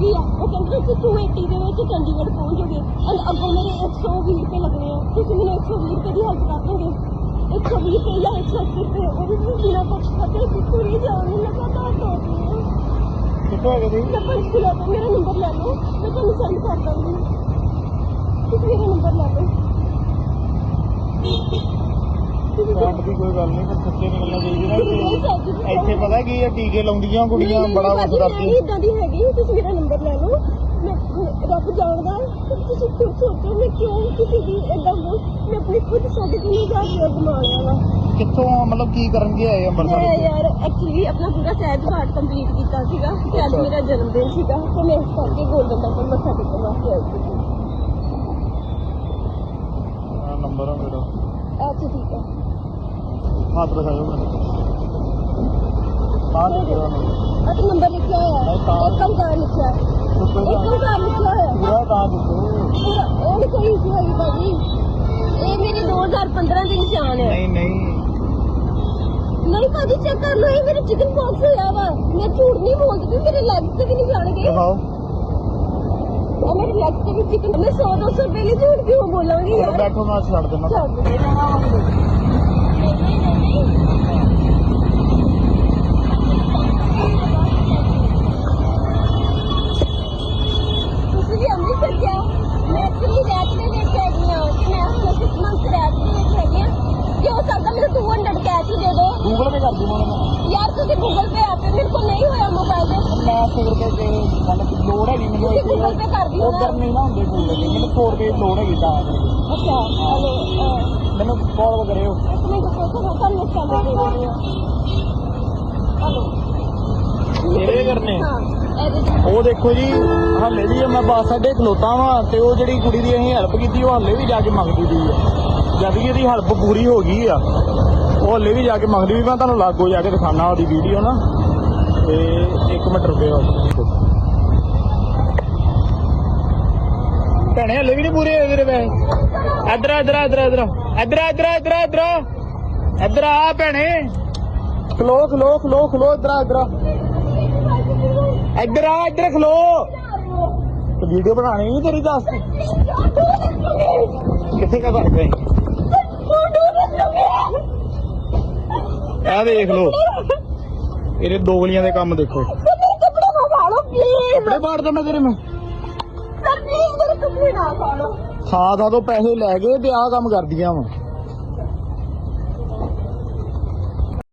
ਕੀ ਆ ਉਹ ਕਹਿੰਦੇ ਤੁਸੀਂ 280 ਦੇ ਵਿੱਚ ਚੰਡੀਗੜ੍ਹ ਪਹੁੰਚੋਗੇ। ਅੰ- ਅੱਗੋਂ ਮੇਰੇ 120 ਰੁਪਏ ਲੱਗਣੇ ਆ। ਤੁਸੀਂ ਮੈਨੂੰ 120 ਰੁਪਏ ਦੀ ਹੈਲਪ ਕਰ ਦੋਗੇ। 120 ਰੁਪਏ ਜਾਂ 180 ਰੁਪਏ ਉਹ ਵੀ ਤੁਸੀਂ ਬਿਨਾਂ ਕੁਛ ਖਾਤੇ ਕਿੱਥੋਂ ਨਹੀਂ ਜਾਓਗੇ ਲਗਾਤਾਰ ਦੋ ਦਿਨ ਕਿੱਥੋਂ ਹੈਗੇ ਤੁਸੀਂ? ਮੈਂ ਪੰਜ ਕਿਲੋ ਤੋਂ ਮੇਰਾ ਨੰਬਰ ਲੈ ਲਓ। ਮੈਂ ਤੁਹਾਨੂੰ ਸੈਂਡ ਕਰ ਦਾਂਗੀ। ਤੁਸੀਂ ਮੇਰਾ ਨੰਬਰ ਲੈ ਲਓ। ਕੱਟ ਦੀ ਕੋਈ ਗੱਲ ਨਹੀਂ ਪਰ ਸੱਚੇ ਨਿਕਲਣਾ ਚਾਹੀਦਾ ਨਾ ਕਿ ਇੱਥੇ ਪਤਾ ਕੀ ਹੈ ਟੀਕੇ ਲਾਉਂਦੀਆਂ ਕੁੜੀਆਂ ਬੜਾ ਨਹੀਂ ਕਰਦੀਆਂ। ਇਦਾਂ ਦੀ ਹੈਗੀ ਤੁਸੀਂ ਮੇਰਾ ਨੰਬਰ ਲੈ ਲਓ। ਮੈਂ ਰੱਬ ਜਾਣਦਾ ਕਿ ਤੁਸੀਂ ਖੁਦ ਸੋਚੋ ਮੈਂ ਕਿਉਂ ਕਿਸੇ ਦੀ ਇਦਾਂ ਮੈਂ ਆਪਣੀ ਖੁਦ ਸਾਢੇ ਤਿੰਨ ਹਜ਼ਾਰ ਰੁਪਇਆ ਕਮਾ ਲਿਆ ਵਾ। ਕਿੱਥੋਂ ਮਤਲਬ ਕੀ ਕਰਨ ਗਏ ਆਏ ਅੰਮ੍ਰਿਤਸਰ ਮੈਂ? ਯਾਰ ਐਕਚੁਅਲੀ ਆਪਣਾ ਪੂਰਾ ਸਹਿਜ ਪਾਠ ਕੰਪਲੀਟ ਕੀਤਾ ਸੀਗਾ ਤੇ ਅੱਜ। ਮੇਰਾ ਜਨਮ ਦਿਨ ਸੀਗਾ ਤੇ ਮੈਂ ਇਸ ਕਰਕੇ ਗੋਲਡਨ ਟੈਂਪਲ ਮੱਥਾ ਟੇਕਣ ਵਾਸਤੇ ਆਈ ਸੀ। ਨੰਬਰ ਆ ਮੇਰਾ। ਅੱਛਾ ਠੀਕ ਹੈ ਹੱਥ ਦਿਖਾਓ ਮੈਨੂੰ। ਹਾਂ ਅੱਛਾ ਨੰਬਰ ਲਿਖਿਆ ਹੋਇਆ ਇੱਕ ਓਂਕਾਰ ਲਿਖਿਆ ਹੈ। ਇੱਕ ਓਂਕਾਰ ਲਿਖਿਆ ਹੋਇਆ ਹੈ। ਪੂਰਾ ਤਾਂ ਦੱਸੋ। ਪੂਰਾ। ਉਹ ਕੋਈ ਇਸ਼ੂ ਹੈ ਭਾਜੀ। ਇਹ ਮੇਰੇ 2015 ਦੇ ਨਿਸ਼ਾਨ ਹੈ। ਨਹੀਂ ਨਹੀਂ। ਨਹੀਂ ਭਾਜੀ ਚੈੱਕ ਕਰ ਲਓ। ਇਹ ਮੇਰੇ ਚਿਕਨ ਬਾਕਸ ਹੋਇਆ ਵਾ। ਮੈਂ ਝੂਠ ਨਹੀਂ ਬੋਲਦੀ। ਪਈ, ਮੇਰੇ ਲੈਗ ਤੇ ਵੀ ਨਹੀਂ ਜਾਣਗੇ ਦਿਖਾਓ। ਉਹ ਮੇਰੇ ਲੈਗ ਤੇ ਵੀ ਚਿਕਨ ਮੈਂ 100 200 ਰੁਪਏ ਲਈ ਝੂਠ ਕਿਉਂ ਬੋਲਾਂਗੀ ਚਲੋ ਯਾਰ? ਬੈਠੋ ਮੈਂ ਛੱਡ ਦਿੰਦਾ। ਛੱਡ ਦੇ। Neném, neném. 100 ਰੁਪਏ ਤੇ ਮਤਲਬ ਲੋੜ ਹੈਗੀ ਮੈਨੂੰ ਤੁਸੀਂ ਗੂਗਲ ਪੇ ਕਰ ਦਿਓ ਨਾ? ਉਧਰ ਨਹੀਂ ਨਾ ਹੁੰਦੇ ਗੂਗਲ ਪੇ ਮੈਨੂੰ 100 ਰੁਪਏ ਦੀ ਲੋੜ ਹੈਗੀ ਤਾਂ। ਅੱਛਾ ਹਲੋ ਮੈਨੂੰ ਕਾਲ ਕਰਿਓ। ਇੱਕ ਮਿੰਟ ਸੈਂਡ ਦੇ ਹਾਂ। ਹਲੋ। ਕਿਹੜੇ ਕਰਨੇ? ਹਾਂ ਇਹਦੇ ਚ। ਉਹ ਦੇਖੋ ਜੀ ਹਾਲੇ ਵੀ ਮੈਂ ਬੱਸ ਅੱਡੇ ਖਲੋਤਾ ਵਾਂ ਤੇ ਉਹ ਜਿਹੜੀ ਕੁੜੀ ਦੀ ਅਸੀਂ ਹੈਲਪ ਕੀਤੀ ਉਹ ਹਾਲੇ ਵੀ ਜਾ ਕੇ ਮੰਗਦੀ ਪਈ ਆ। ਜਦ ਕਿ ਇਹਦੀ ਹੈਲਪ ਪੂਰੀ ਹੋ ਗਈ ਆ ਉਹ ਹਾਲੇ ਵੀ ਜਾ ਕੇ ਮੰਗਦੀ ਵੀ ਮੈਂ ਤੁਹਾਨੂੰ ਲਾਗੋ ਜਾ ਕੇ ਦਿਖਾਣਾ ਉਹਦੀ ਵੀਡੀਓ ਨਾ। ਤੇ 1 ਮਿੰਟ ਰੁਕਿਓ ਭੈਣੇ, ਹਲੇ ਵੀ ਨਹੀਂ ਪੂਰੇ ਹੋਏ ਤੇਰੇ ਪੈਸੇ। ਇਧਰ ਇਧਰ ਇਧਰ ਇਧਰ ਇਧਰ ਇਧਰ ਇਧਰ ਇਧਰ ਇਧਰ ਆ, ਭੈਣੇ। ਖਲੋ ਖਲੋ ਖਲੋ ਖਲੋ, ਇਧਰ ਇਧਰ ਇੱਧਰ ਆ, ਇੱਧਰ ਖਲੋ। ਵੀਡੀਓ ਬਣਾਣੀ ਨਹੀਂ ਤੇਰੀ ਦੱਸ ਕਿੱਥੇ ਕਾ ਭੱਜ ਗਈ ਆ ਦੇਖ ਲੋ ਇਹਦੇ ਦੋਗਲੀਆਂ ਦੇ ਕੰਮ ਦੇਖੋ। सर मेरे ਕੱਪੜੇ ਬਾੜ ਦਣਾ ਤੇਰੇ ਨੂੰ सर प्लीज मेरे कपड़े ना फाड़ो ਖਾ ਤੋਂ ਪੈਸੇ ਲੈ ਗਏ ਤੇ ਆਹ ਕੰਮ ਕਰਦੀਆਂ ਵਾ।